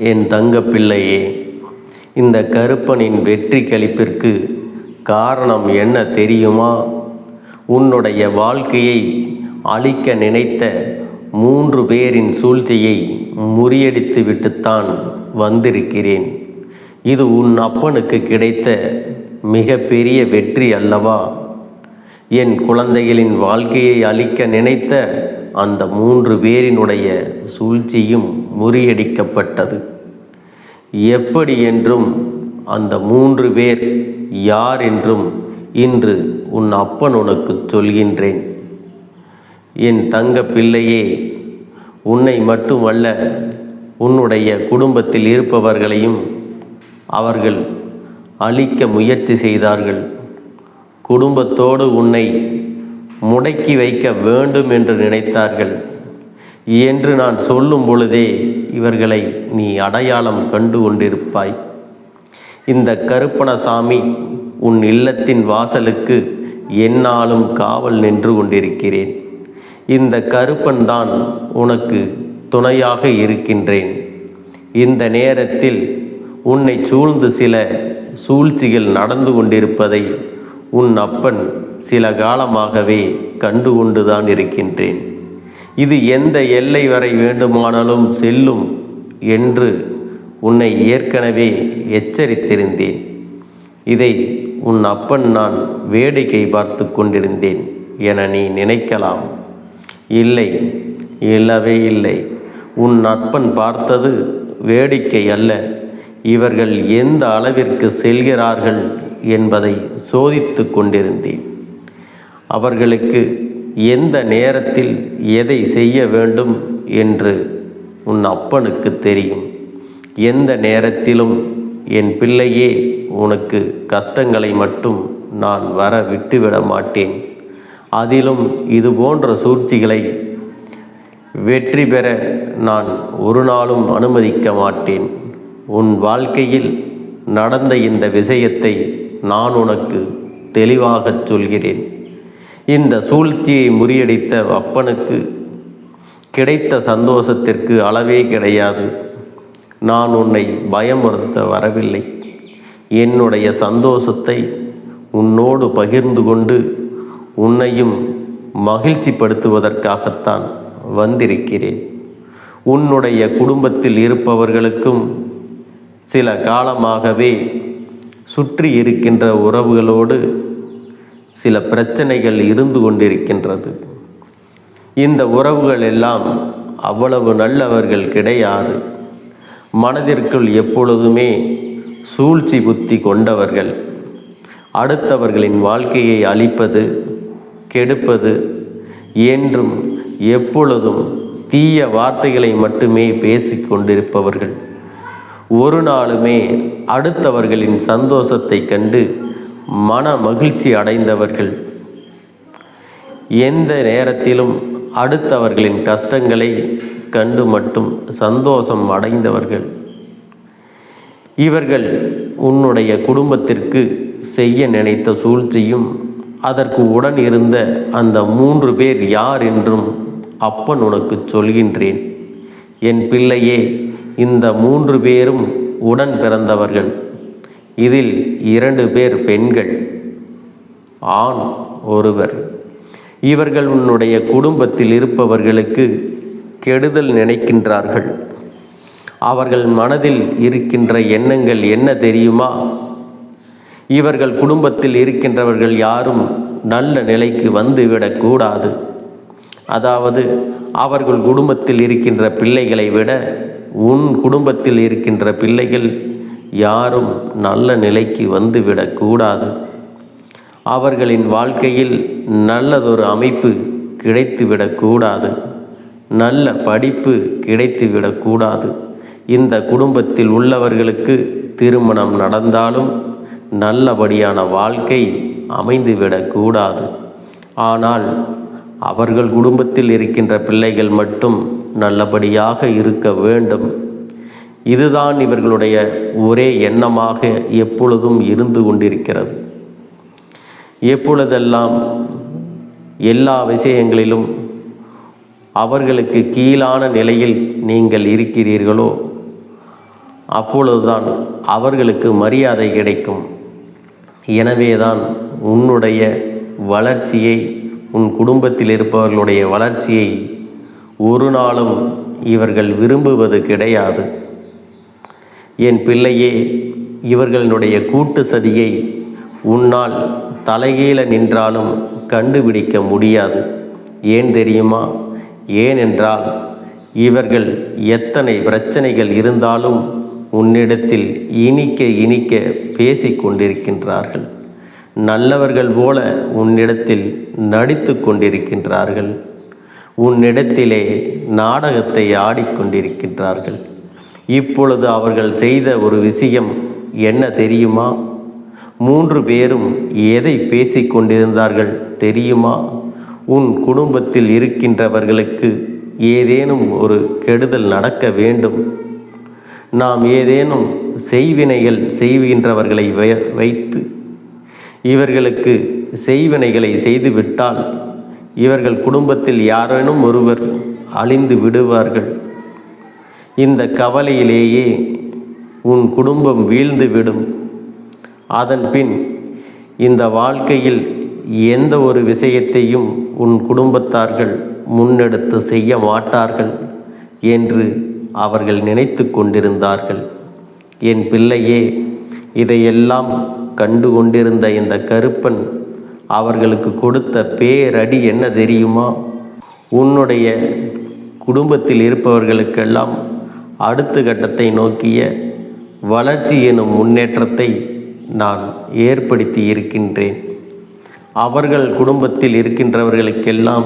என் தங்க பிள்ளையே இந்த கருப்பனின் வெற்றி கழிப்பிற்கு காரணம் என்ன தெரியுமா? உன்னுடைய வாழ்க்கையை அழிக்க நினைத்த மூன்று பேரின் சூழ்ச்சியை முறியடித்து விட்டுத்தான் வந்திருக்கிறேன். இது உன் அப்பனுக்கு கிடைத்த மிகப்பெரிய வெற்றி அல்லவா? என் குழந்தைகளின் வாழ்க்கையை அழிக்க நினைத்த அந்த மூன்று பேரினுடைய சூழ்ச்சியும் முறியடிக்கப்பட்டது. எப்படி என்றும் அந்த மூன்று பேர் யார் என்றும் இன்று உன் அப்பன் உனக்கு சொல்கின்றேன். என் தங்க பிள்ளையே உன்னை மட்டுமல்ல உன்னுடைய குடும்பத்தில் இருப்பவர்களையும் அவர்கள் அழிக்க முயற்சி செய்தார்கள். குடும்பத்தோடு உன்னை முடக்கி வைக்க வேண்டும் என்று நினைத்தார்கள். என்று நான் சொல்லும் பொழுதே இவர்களை நீ அடையாளம் கண்டு கொண்டிருப்பாய். இந்த கருப்பணசாமி உன் இல்லத்தின் வாசலுக்கு என்னாலும் காவல் நின்று கொண்டிருக்கிறேன். இந்த கருப்பன் தான் உனக்கு துணையாக இருக்கின்றேன். இந்த நேரத்தில் உன்னை சூழ்ந்து சில சூழ்ச்சிகள் நடந்து கொண்டிருப்பதை உன் அப்பன் சில காலமாகவே கண்டு கொண்டுதான் இருக்கின்றேன். இது எந்த எல்லை வரை வேண்டுமானாலும் செல்லும் என்று உன்னை ஏற்கனவே எச்சரித்திருந்தேன். இதை உன் அப்பன் நான் வேடிக்கை பார்த்து கொண்டிருந்தேன் என நீ நினைக்கலாம். இல்லை இல்லவே இல்லை. உன் அப்பன் பார்த்தது வேடிக்கை அல்ல. இவர்கள் எந்த அளவிற்கு செல்கிறார்கள் என்பதை சோதித்து கொண்டிருந்தேன். அவர்களுக்கு எந்த நேரத்தில் எதை செய்ய வேண்டும் என்று உன் அப்பனுக்கு தெரியும். எந்த நேரத்திலும் என் பிள்ளையே உனக்கு கஷ்டங்களை மட்டும் நான் வர விட்டுவிட மாட்டேன். அதிலும் இது போன்ற சூழ்ச்சிகளை வெற்றி பெற நான் ஒரு நாளும் அனுமதிக்க மாட்டேன். உன் வாழ்க்கையில் நடந்த இந்த விஷயத்தை நான் உனக்கு தெளிவாகச் சொல்கிறேன். இந்த சூழ்ச்சியை முறியடித்த அப்பனுக்கு கிடைத்த சந்தோஷத்திற்கு அளவே கிடையாது. நான் உன்னை பயமுறுத்த வரவில்லை. என்னுடைய சந்தோஷத்தை உன்னோடு பகிர்ந்து கொண்டு உன்னையும் மகிழ்ச்சிப்படுத்துவதற்காகத்தான் வந்திருக்கிறேன். உன்னுடைய குடும்பத்தில் இருப்பவர்களுக்கும் சில காலமாகவே சுற்றி இருக்கின்ற உறவுகளோடு சில பிரச்சனைகள் இருந்து கொண்டிருக்கின்றது. இந்த உறவுகள் எல்லாம் அவ்வளவு நல்லவர்கள் கிடையாது. மனதிற்குள் எப்பொழுதுமே சூழ்ச்சி புத்தி கொண்டவர்கள். அடுத்தவர்களின் வாழ்க்கையை அழிப்பது கெடுப்பது என்றும் எப்பொழுதும் தீய வார்த்தைகளை மட்டுமே பேசிக் கொண்டிருப்பவர்கள். ஒரு நாளுமே அடுத்தவர்களின் சந்தோஷத்தை கண்டு மன மகிழ்ச்சி அடைந்தவர்கள். எந்த நேரத்திலும் அடுத்தவர்களின் கஷ்டங்களை கண்டு மட்டும் சந்தோஷம் அடைந்தவர்கள். இவர்கள் உன்னுடைய குடும்பத்திற்கு செய்ய நினைத்த சூழ்ச்சியும் அதற்கு உடன் இருந்த அந்த மூன்று பேர் யார் என்றும் அப்பன் உனக்கு சொல்கின்றேன். என் பிள்ளையே இந்த மூன்று பேரும் உடன் பிறந்தவர்கள். இதில் இரண்டு பேர் பெண்கள் ஆண் ஒருவர். இவர்கள் உன்னுடைய குடும்பத்தில் இருப்பவர்களுக்கு கெடுதல் நினைக்கின்றார்கள். அவர்கள் மனதில் இருக்கின்ற எண்ணங்கள் என்ன தெரியுமா? இவர்கள் குடும்பத்தில் இருக்கின்றவர்கள் யாரும் நல்ல நிலைக்கு வந்துவிடக்கூடாது அதாவது அவர்கள் குடும்பத்தில் இருக்கின்ற பிள்ளைகளை விட உன் குடும்பத்தில் இருக்கின்ற பிள்ளைகள் யாரும் நல்ல நிலைக்கு வந்துவிடக்கூடாது அவர்களின் வாழ்க்கையில் நல்லதொரு அமைப்பு கிடைத்துவிடக்கூடாது நல்ல படிப்பு கிடைத்துவிடக்கூடாது இந்த குடும்பத்தில் உள்ளவர்களுக்கு திருமணம் நடந்தாலும் நல்லபடியான வாழ்க்கை அமைந்துவிடக்கூடாது ஆனால் அவர்கள் குடும்பத்தில் இருக்கின்ற பிள்ளைகள் மட்டும் நல்லபடியாக இருக்க வேண்டும். இதுதான் இவர்களுடைய ஒரே எண்ணமாக எப்பொழுதும் இருந்து கொண்டிருக்கிறது. எப்பொழுதெல்லாம் எல்லா விஷயங்களிலும் அவர்களுக்கு கீழான நிலையில் நீங்கள் இருக்கிறீர்களோ அப்பொழுதுதான் அவர்களுக்கு மரியாதை கிடைக்கும். எனவேதான் உன்னுடைய வளர்ச்சியை உன் குடும்பத்தில் இருப்பவர்களுடைய வளர்ச்சியை ஒரு நாளும் இவர்கள் விரும்புவது கிடையாது. என் பிள்ளையே இவர்களுடைய கூட்டு சதியை உன்னால் தலைகீழ நின்றாலும் கண்டுபிடிக்க முடியாது. ஏன் தெரியுமா? ஏனென்றால் இவர்கள் எத்தனை பிரச்சனைகள் இருந்தாலும் உன்னிடத்தில் இனிக்க இனிக்க பேசி கொண்டிருக்கின்றார்கள். நல்லவர்கள் போல உன்னிடத்தில் நடித்து கொண்டிருக்கின்றார்கள். உன்னிடத்திலே நாடகத்தை ஆடிக்கொண்டிருக்கின்றார்கள். இப்பொழுது அவர்கள் செய்த ஒரு விஷயம் என்ன தெரியுமா? மூன்று பேரும் எதை பேசிக்கொண்டிருந்தார்கள் தெரியுமா? உன் குடும்பத்தில் இருக்கின்றவர்களுக்கு ஏதேனும் ஒரு கெடுதல் நடக்க வேண்டும். நாம் ஏதேனும் செய்வினைகள் செய்கின்றவர்களை வை- வைத்து இவர்களுக்கு செய்வினைகளை செய்துவிட்டால் இவர்கள் குடும்பத்தில் யாரேனும் ஒருவர் அழிந்து விடுவார்கள். இந்த கவலையிலேயே உன் குடும்பம் வீழ்ந்துவிடும். அதன் பின் இந்த வாழ்க்கையில் எந்த ஒரு விஷயத்தையும் உன் குடும்பத்தார்கள் முன்னெடுத்து செய்ய மாட்டார்கள் என்று அவர்கள் நினைத்து கொண்டிருந்தார்கள். என் பிள்ளையே இதையெல்லாம் கண்டு கொண்டிருந்த இந்த கருப்பன் அவர்களுக்கு கொடுத்த பேரடி என்ன தெரியுமா? உன்னுடைய குடும்பத்தில் இருப்பவர்களுக்கெல்லாம் அடுத்த கட்டத்தை நோக்கிய வளர்ச்சி எனும் முன்னேற்றத்தை நான் ஏற்படுத்தி இருக்கின்றேன். அவர்கள் குடும்பத்தில் இருக்கின்றவர்களுக்கெல்லாம்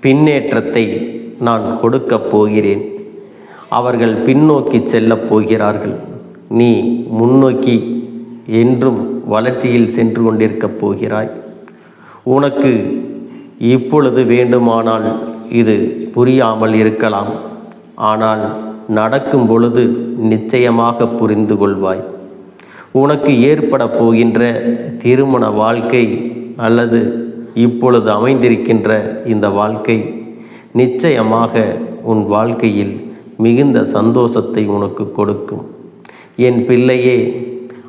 பின்னேற்றத்தை நான் கொடுக்கப் போகிறேன். அவர்கள் பின்னோக்கி செல்லப் போகிறார்கள். நீ முன்னோக்கி என்றும் வளர்ச்சியில் சென்று கொண்டிருக்கப் போகிறாய். உனக்கு இப்பொழுது வேண்டுமானால் இது புரியாமல் இருக்கலாம். ஆனால் நடக்கும் பொழுது நிச்சயமாக புரிந்து கொள்வாய் உனக்கு ஏற்பட போகின்ற திருமண வாழ்க்கை அல்லது இப்பொழுது அமைந்திருக்கின்ற இந்த வாழ்க்கை நிச்சயமாக உன் வாழ்க்கையில் மிகுந்த சந்தோஷத்தை உனக்கு கொடுக்கும். என் பிள்ளையே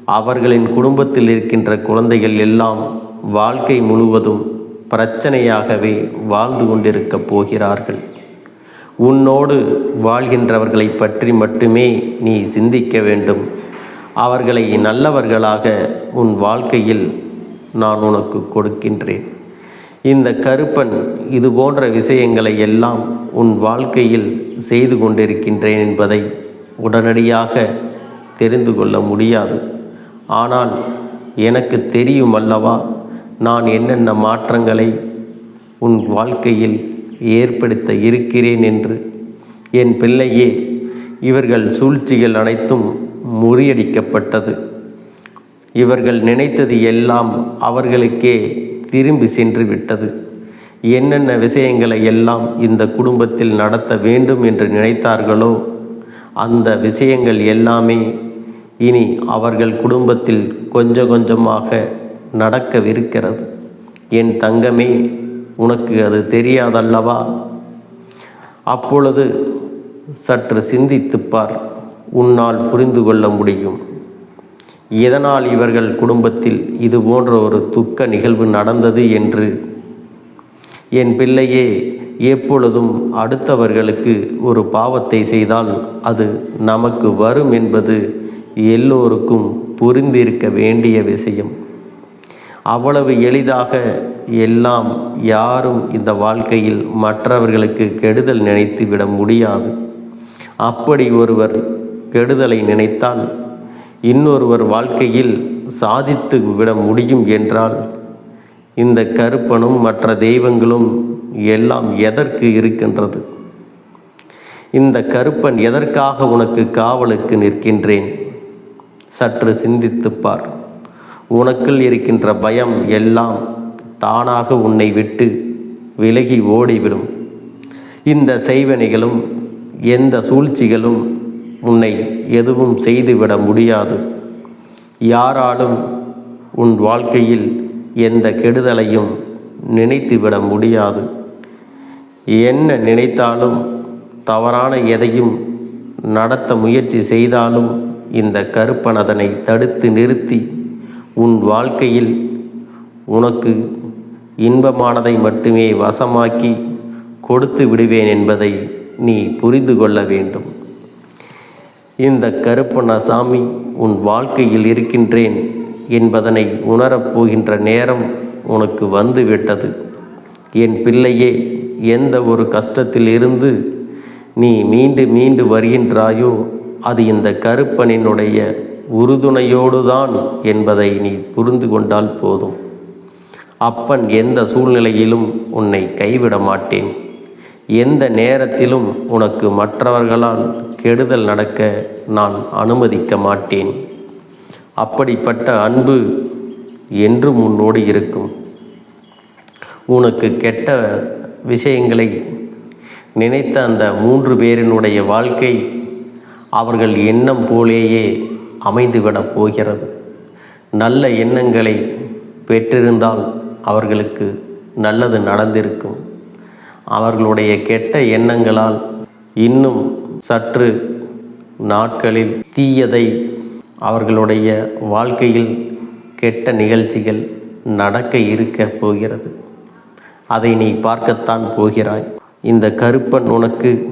அவர்களின் குடும்பத்தில் இருக்கின்ற குழந்தைகள் எல்லாம் வாழ்க்கை முழுவதும் பிரச்சனையாகவே வாழ்ந்து கொண்டிருக்கப் போகிறார்கள். உன்னோடு வாழ்கின்றவர்களை பற்றி மட்டுமே நீ சிந்திக்க வேண்டும். அவர்களை நல்லவர்களாக உன் வாழ்க்கையில் நான் உனக்கு கொடுக்கின்றேன். இந்த கருப்பன் இது போன்ற விஷயங்களை எல்லாம் உன் வாழ்க்கையில் செய்து கொண்டிருக்கின்றேன் என்பதை உடனடியாக தெரிந்து கொள்ள முடியாது. ஆனால் எனக்கு தெரியும் அல்லவா நான் என்னென்ன மாற்றங்களை உன் வாழ்க்கையில் ஏற்படுத்த இருக்கிறேன் என்று. என் பிள்ளையே இவர்கள் சூழ்ச்சிகள் அனைத்தும் முறியடிக்கப்பட்டது. இவர்கள் நினைத்தது எல்லாம் அவர்களுக்கே திரும்பி சென்று விட்டது. என்னென்ன விஷயங்களை எல்லாம் இந்த குடும்பத்தில் நடத்த வேண்டும் என்று நினைத்தார்களோ அந்த விஷயங்கள் எல்லாமே இனி அவர்கள் குடும்பத்தில் கொஞ்சம் கொஞ்சமாக நடக்கவிருக்கிறது. என் தங்கமே உனக்கு அது தெரியாதல்லவா? அப்பொழுது சற்று சிந்தித்துப்பார் உன்னால் புரிந்து கொள்ள முடியும். எதனால் இவர்கள் குடும்பத்தில் இது போன்ற ஒரு துக்க நிகழ்வு நடந்தது என்று? என் பிள்ளையே எப்பொழுதும் அடுத்தவர்களுக்கு ஒரு பாவத்தை செய்தால் அது நமக்கு வரும் என்பது எல்லோருக்கும் புரிந்திருக்க வேண்டிய விஷயம். அவ்வளவு எளிதாக எல்லாம் யாரும் இந்த வாழ்க்கையில் மற்றவர்களுக்கு கெடுதல் நினைத்து விட முடியாது. அப்படி ஒருவர் கெடுதலை நினைத்தால் இன்னொருவர் வாழ்க்கையில் சாதித்து விட முடியும் என்றால் இந்த கருப்பனும் மற்ற தெய்வங்களும் எல்லாம் எதற்கு இருக்கின்றது? இந்த கருப்பன் எதற்காக உனக்கு காவலுக்கு நிற்கின்றேன்? சற்று சிந்தித்துப் பார். உனக்குள் இருக்கின்ற பயம் எல்லாம் தானாக உன்னை விட்டு விலகி ஓடிவிடும். இந்த செய்வனைகளும் எந்த சூழ்ச்சிகளும் உன்னை எதுவும் செய்துவிட முடியாது. யாராலும் உன் வாழ்க்கையில் எந்த கெடுதலையும் நினைத்துவிட முடியாது. என்ன நினைத்தாலும் தவறான எதையும் நடத்த முயற்சி செய்தாலும் இந்த கருப்பனதனை தடுத்து நிறுத்தி உன் வாழ்க்கையில் உனக்கு இன்பமானதை மட்டுமே வசமாக்கி கொடுத்து விடுவேன் என்பதை நீ புரிந்து கொள்ள வேண்டும். இந்த கருப்பண்ணசாமி உன் வாழ்க்கையில் இருக்கின்றேன் என்பதனை உணரப் போகின்ற நேரம் உனக்கு வந்துவிட்டது. என் பிள்ளையே எந்த ஒரு கஷ்டத்தில் இருந்து நீ மீண்டு மீண்டு வருகின்றாயோ அது இந்த கருப்பனினுடைய உறுதுணையோடு தான் என்பதை நீ புரிந்து கொண்டால் போதும். அப்பன் எந்த சூழ்நிலையிலும் உன்னை கைவிட மாட்டேன். எந்த நேரத்திலும் உனக்கு மற்றவர்களால் கெடுதல் நடக்க நான் அனுமதிக்க மாட்டேன். அப்படிப்பட்ட அன்பு என்றும் உன்னோடு இருக்கும். உனக்கு கெட்ட விஷயங்களை நினைத்த அந்த மூன்று பேரினுடைய வாழ்க்கை அவர்கள் எண்ணம் போலேயே அமைந்துவிடப் போகிறது. நல்ல எண்ணங்களை பெற்றிருந்தால் அவர்களுக்கு நல்லது நடந்திருக்கும். அவர்களுடைய கெட்ட எண்ணங்களால் இன்னும் சற்று நாட்களில் தீயதை அவர்களுடைய வாழ்க்கையில் கெட்ட நிகழ்ச்சிகள் நடக்க இருக்க போகிறது. அதை நீ பார்க்கத்தான் போகிறாய். இந்த கருப்பன் உனக்கு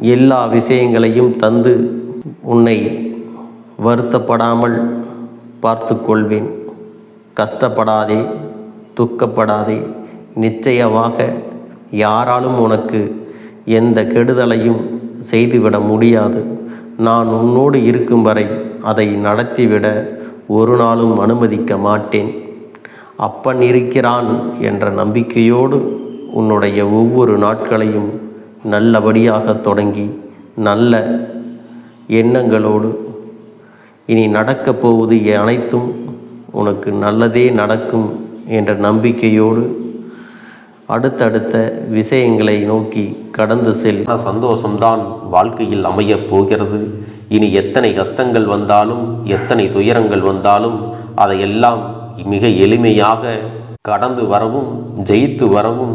எல்லா விஷயங்களையும் தந்து உன்னை வருத்தப்படாமல் பார்த்து கொள்வேன் கஷ்டப்படாதே துக்கப்படாதே. நிச்சயமாக யாராலும் உனக்கு எந்த கெடுதலையும் செய்துவிட முடியாது. நான் உன்னோடு இருக்கும் வரை அதை நடத்திவிட ஒரு நாளும் அனுமதிக்க மாட்டேன். அப்பன் இருக்கிறான் என்ற நம்பிக்கையோடு உன்னுடைய ஒவ்வொரு நாட்களையும் நல்லபடியாக தொடங்கி நல்ல எண்ணங்களோடு இனி நடக்கப் போவது அனைத்தும் உனக்கு நல்லதே நடக்கும் என்ற நம்பிக்கையோடு அடுத்தடுத்த விஷயங்களை நோக்கி கடந்து செல். சந்தோஷம்தான் வாழ்க்கையில் அமையப் போகிறது. இனி எத்தனை கஷ்டங்கள் வந்தாலும் எத்தனை துயரங்கள் வந்தாலும் அதையெல்லாம் மிக எளிமையாக கடந்து வரவும் ஜெயித்து வரவும்